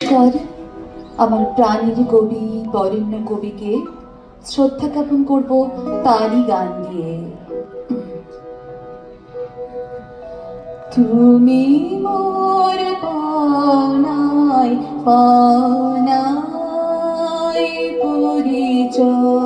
নমস্কার। আমার প্রাণের কবি, বরেণ্য কবিকে শ্রদ্ধা জ্ঞাপন করব তারই গান দিয়ে। তুমি মোর পাওনায় পাওনায় পরিচয়।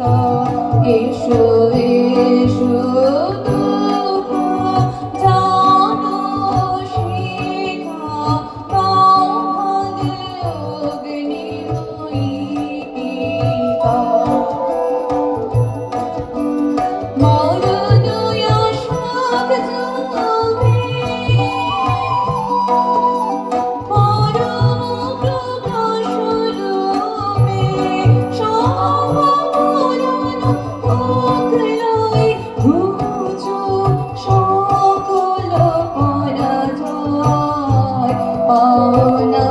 এসো এসো। Oh, পাওনা